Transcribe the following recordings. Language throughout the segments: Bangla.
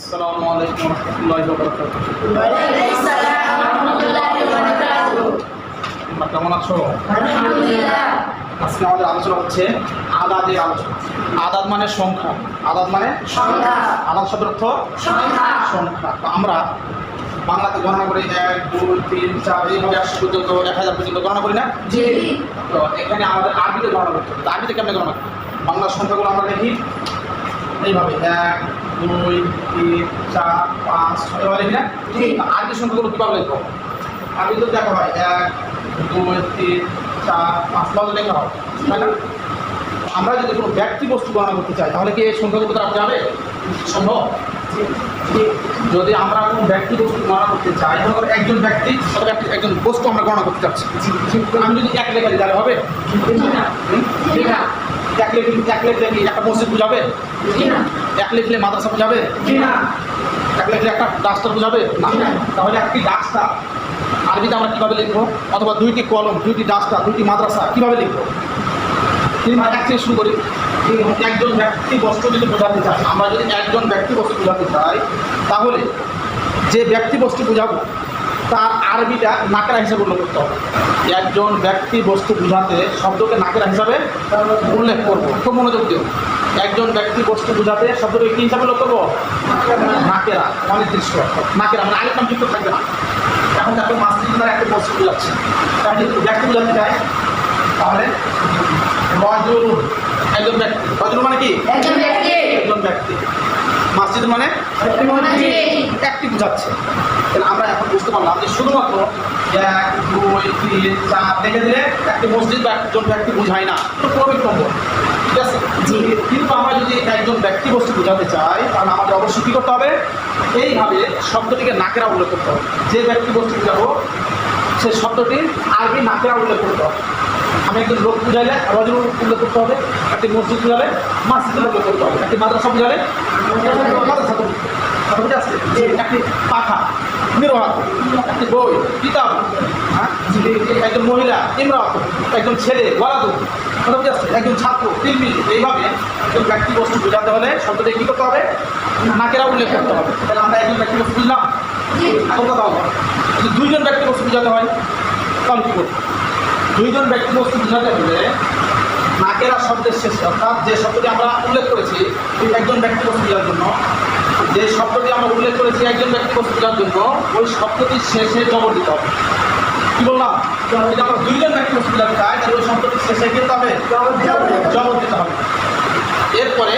আসসালামু আলাইকুম রহমতুল্লাহ বরকাত ওয়ালাইকুম আসসালাম ওয়া রাহমাতুল্লাহি ওয়া বারাকাতুহু কেমন আছো? আলহামদুলিল্লাহ। আজকে আমাদের আলোচনা হচ্ছে আদাদের আলোচনা। আদাদ মানে সংখ্যা। আদাদ মানে সংখ্যা। আদাদ শব্দের অর্থ সংখ্যা। সংখ্যা। তো আমরা বাংলাতে গণনা করি এক দুই তিন চার এইভাবে একশো পর্যন্ত এক হাজার পর্যন্ত গণনা করি না? জি। তো এখানে আমাদের আরবিতে গণনা করতে হবে। আরবিতে কেমনে গণনা করি বাংলা সংখ্যাগুলো আমরা দেখি। এইভাবে এক দুই তিন চার পাঁচ ছয় লিখি না। তো আরবি সংখ্যাগুলো কীভাবে লিখব আরবিতে দেখা হয় এক দুই তিন চার পাঁচ ভাবে লেখা হয় তাই না আমরা যদি কোনো ব্যক্তি বস্তু গণনা করতে চাই তাহলে কি এই সংখ্যাগুলো দ্বারা যাবে সম্ভব যদি আমরা কোনো ব্যক্তি বস্তু গণনা করতে চাই করো একজন ব্যক্তি একটি- একজন বস্তু আমরা গণনা করতে চাচ্ছি আমি যদি এক লেখা দিই তাহলে হবে? জি না এক লিখলে এক লিখলে কি একটা মসজিদ বুঝাবে? জি না। এক লিখলে মাদ্রাসা বুঝাবে? না। এক লিখলে একটা ডাস্টার বুঝাবে? না। তাহলে একটি ডাস্টার আরবিতে আমরা কীভাবে লিখব? অথবা দুইটি কলম দুইটি ডাস্টার দুইটি মাদ্রাসা কীভাবে লিখব? তিন এক থেকে শুরু করি। একজন ব্যক্তি বস্তু যদি বোঝাতে চাই আমরা যদি একজন ব্যক্তি বস্তু বোঝাতে চাই তাহলে যে ব্যক্তি বস্তু বোঝাবো তার আরবিটা নাকেরা হিসেবে উল্লেখ করতে হবে। একজন ব্যক্তি বস্তু বোঝাতে শব্দকে নাকেরা হিসাবে উল্লেখ করব। খুব মনোযোগ দিও। একজন ব্যক্তি বস্তু বোঝাতে শব্দকে কী হিসাবে উল্লেখ করব? নাকেরা অনির্দিষ্ট নাকেরা মানে আরেক নাম যুক্ত থাকবে না। এখন তাকে দ্বারা একটা বস্তু বোঝাচ্ছে। তাহলে যদি ব্যক্তি বোঝাতে চাই তাহলে রজুল একজন ব্যক্তি। রজুল মানে কি? একজন ব্যক্তি। একজন ব্যক্তি। মসজিদ মানে? একটি বোঝাচ্ছে তাহলে আমরা এখন বুঝতে পারলাম যে শুধুমাত্র এক দুই তিন চার দেখে দিলে একটি মসজিদ বা একজন ব্যক্তি বোঝায় না। নম্বর ঠিক আছে? কিন্তু আমরা যদি একজন ব্যক্তি বস্তু বোঝাতে চাই তাহলে আমাদের অবশ্যই কী করতে হবে? এইভাবে শব্দটিকে নাকেরা উল্লেখ করতে হবে। যে ব্যক্তি বস্তু বোঝাবো সেই শব্দটি আরবি নাকেরা উল্লেখ করতে হবে। আমি একজন লোক বুঝাইলে রজল উল্লেখ করতে হবে একটি মসজিদ বুঝালে মসজিদ উল্লেখ করতে হবে একটি মাদ্রাসা বুঝালে মাদ্রাসা আসছে একটি পাখা নির্বাহ একটি বই কিতাব হ্যাঁ? একজন মহিলা ইমরাত একজন ছেলে ওয়ালাদু কথা বুঝে আসছে? একজন ছাত্র তিলমি এইভাবে একজন ব্যক্তি বস্তু বোঝাতে হলে শব্দটি কী করতে হবে? নাকেরা উল্লেখ করতে হবে। তাহলে আমরা একজন ব্যক্তি বস্তু বুঝলাম এখন কথা হবে যদি দুইজন ব্যক্তি বস্তু বোঝাতে হয় তাহলে কী করব? দুইজন ব্যক্তি বস্তু বোঝাতে হলে নাকেরা শব্দের শেষে অর্থাৎ যে শব্দটি আমরা উল্লেখ করেছি একজন ব্যক্তি বস্তু বোঝার জন্য যে শব্দটি আমরা উল্লেখ করেছি একজন ব্যক্তি বস্তু বোঝার জন্য ওই শব্দটির শেষে জবর দিতে হবে। কি বললাম? যদি আমরা দুইজন ব্যক্তি বস্তু বোঝাতে চাই তাহলে ওই শব্দটির শেষে কি হবে? জবর দিতে হবে। এরপরে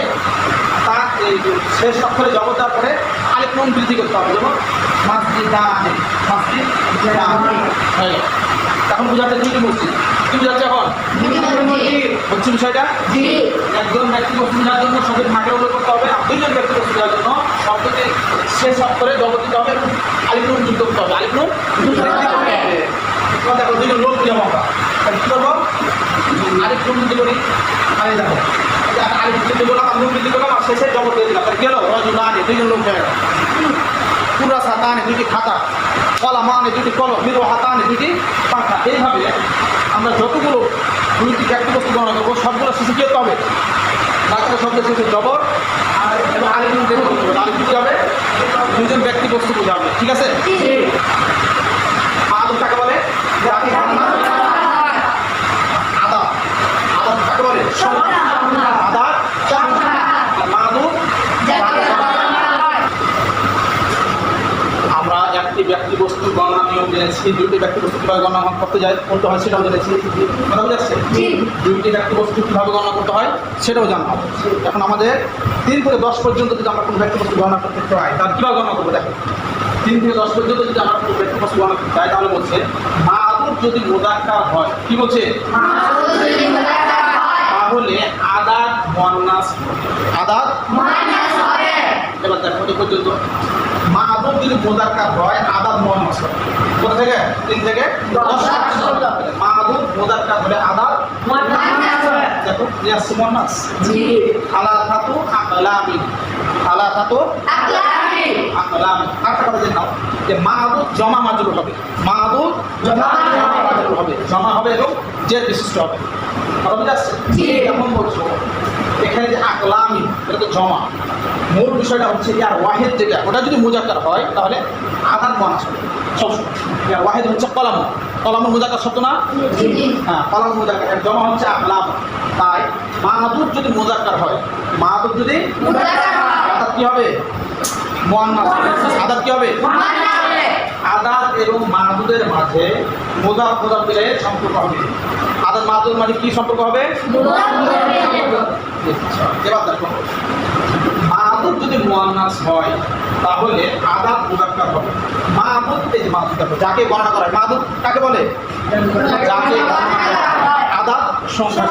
তার এই যে শেষ অক্ষরে জবর দেওয়ার পরে আরেক নুন বৃদ্ধি করতে হবে যেমন মাসজিদ হয়ে গেল। এখন বোঝাচ্ছে দুইটি মসজিদ কি বোঝাচ্ছে এখন? হচ্ছে বিষয়টা? একজন ব্যক্তি বস্তু বোঝার জন্য শব্দের মাকে উল্লেখ করতে হবে আর দুইজন ব্যক্তি বস্তু বোঝার জন্য শব্দকে শেষ অক্ষরে জবর দিতে হবে এবং আলিপ নুন যুক্ত করতে হবে। আলিপুর এবার দেখো দুইজন লোক বুঝাবো আমরা। কী করব? আলিপ নুন বৃদ্ধি করি। আরে দেখো এই যে বৃদ্ধি করলাম নুন বৃদ্ধি করলাম আর শেষে জবর দিয়ে দিলাম। গেল রজুলানে দুইজন লোক হয়ে গেল। পুরা সাতানে দুটি খাতা। কলা মানে দুটি কলম মিরো হাতানে দুটি পাখা। এইভাবে আমরা যতগুলো দুইটি ব্যক্তি বস্তু গণনা করব, সবগুলো শিশু কেউ পাবে বাচ্চা শব্দের শেষে জবর, আর এবং আরেকজন যে আরেকজন যাবে দুজন ব্যক্তি বস্তু বোঝাবে। ঠিক আছে জি আদম কাকে বলে যে আদি ঘটনা আদা আদা কাকে বলে আদা মাদু আমরা একটি ব্যক্তি বস্তু গণনা নিয়ম জেনেছি দুইটি ব্যক্তি বস্তু কীভাবে গণনা করতে যায় করতে হয় সেটাও জেনেছি কথা বুঝে আসছে দুইটি ব্যক্তি বস্তু কীভাবে গণনা করতে হয় সেটাও জানা হবে। এখন আমাদের তিন থেকে দশ পর্যন্ত যদি আমরা কোনো ব্যক্তি বস্তু গণনা করতে চাই তাহলে কীভাবে গণনা করব? দেখো তিন থেকে দশ পর্যন্ত যদি আমরা কোনো ব্যক্তি বস্তু গণনা করতে চাই তাহলে বলছে মা আদর যদি মোদাক্কার হয় কি বলছে? তাহলে আদাত মন্নাস আদাত এবার দেখো এই পর্যন্ত। মা আদর যদি মোদাক্কার হয় আদাত মন্নাস হয়। কোথা থেকে? তিন থেকে। মা আদর মোদাক্কার হলে আদাত দেখো ইয়াস মন্নাস জি। আলা থাতু আকলামি আলা থাতু আকলামি আরেকটা কথা জেনে নাও যে মাহাদুদ জমা মাজরুর হবে। মাহাদুদ জমা মাজরুর হবে। জমা হবে এবং জের বিশিষ্ট হবে। কথা বুঝে আসছে জি। এমন বলছো? এখানে যে আকলামি এটা তো জমা। মূল বিষয়টা হচ্ছে ইয়ার ওয়াহেদ যেটা ওটা যদি মুজাক্কার হয় তাহলে আধার মন আসবে সবসময় ইয়ার ওয়াহেদ হচ্ছে কলাম। কলাম মুজাক্কার শব্দ না? হ্যাঁ কলাম মুজাক্কার। জমা হচ্ছে আকলাম তাই মাহাদুর যদি মুজাক্কার হয় মাহাদুর যদি। আদাত কি হবে? মুয়ান্নাস। আদাত কি হবে? আদাত এবং মাহদুদের মাঝে মোজাফ মোজাফ মিলে সম্পর্ক হবে। আদাত মাহদুদের মাঝে কি সম্পর্ক হবে? আচ্ছা, এবার দেখো। মাহদুদ যদি মুয়ান্নাস হয়, তাহলে আদাত মুজাক্কার হবে। মাহদুদ এই দেখো, যাকে গণনা করা হয় মাহদুদ কাকে বলে? যাকে আদাত সংখ্যা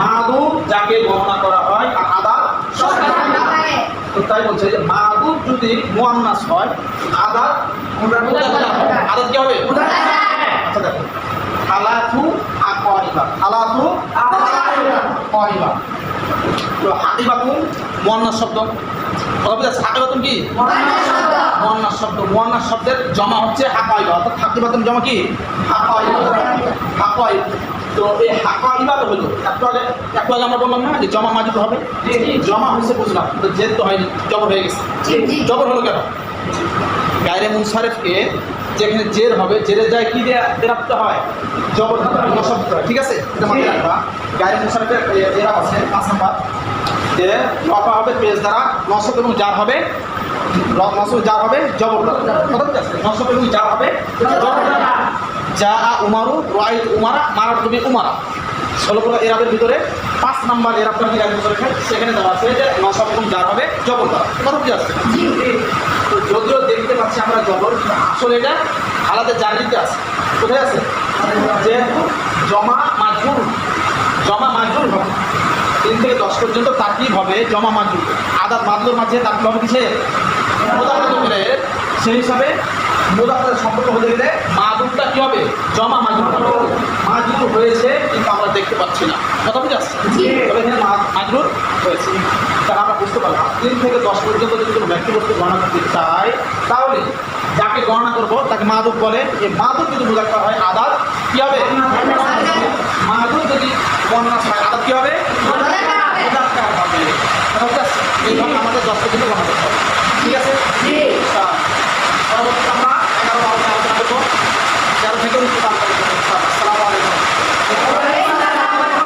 মাহদুদ যাকে গণনা করা হয় সংখ্যা তো তাই বলছে যে মাহদুদ যদি মুয়ান্নাস হয় হবে। আদাত কি হবে? আচ্ছা দেখো হালাতু আকওয়াইবা তো মুয়ান্নাস শব্দ। হাকিবাতুন কি? মুয়ান্নাস শব্দ। মুয়ান্নাস শব্দের জমা হচ্ছে হাকাইবা অর্থাৎ হাকিবাতুন জমা কি? হাকাই তো এই হাকাইবা তো হলো একটু আগে একটু আগে আমরা বললাম না যে জমা মাজুদ হবে? জমা হয়েছে বুঝলাম তো জেদ তো হয়নি জবর হয়ে গেছে। জবর হলো কেন? গায়রে মুনসারেফকে যেখানে জের হবে জেরে যায় কি দিয়ে দেরাপতে হয়? জবর ঠিক আছে? এটা মাথায় রাখবা। গায়রে মুনসারেফের এরা আছে পাঁচ নাম্বার। যে রফা হবে পেজ দ্বারা এবং জার হবে নসব জার হবে জবর দ্বারা এবং হবে যা উমারু রাইত উমারা মারার তুমি উমারা। ষোলো পুরো এরাবের ভিতরে পাঁচ নাম্বার এরাবটা কি মুনসারেফের সেখানে দেওয়া আছে যে নসব এবং জার হবে জবর দ্বারা কথা বুঝতে পারছ? তো যদিও দেখতে পাচ্ছি আমরা জবর আসলে এটা আলাদা জার্নিতে আছে। কোথায় আছে? যেহেতু জমা মাজুর জমা মাজুর হবে। তিন থেকে দশ পর্যন্ত তাকিব হবে? জমা মাজুর আদাত মাদুর মাঝে তাকিব হবে কিসে? সেই হিসাবে মোদাফের সম্পর্ক হতে গেলে মাদুরটা কি হবে? জমা মাজুর মাজুর হয়েছে কিন্তু আমরা দেখতে পাচ্ছি না। কথা বুঝে আসছে? জি। তবে এখানে মা- মাজরুর হয়েছে। তাহলে আমরা বুঝতে পারলাম তিন থেকে দশ পর্যন্ত যদি কোনো ব্যক্তিগত গণনা করতে চাই তাহলে যাকে গণনা করব তাকে মাদুক বলে। এই মাদুক যদি মোজাক্কার হয় আদাত কি হবে? মাদুক যদি গণনা হয় আদাত কি হবে?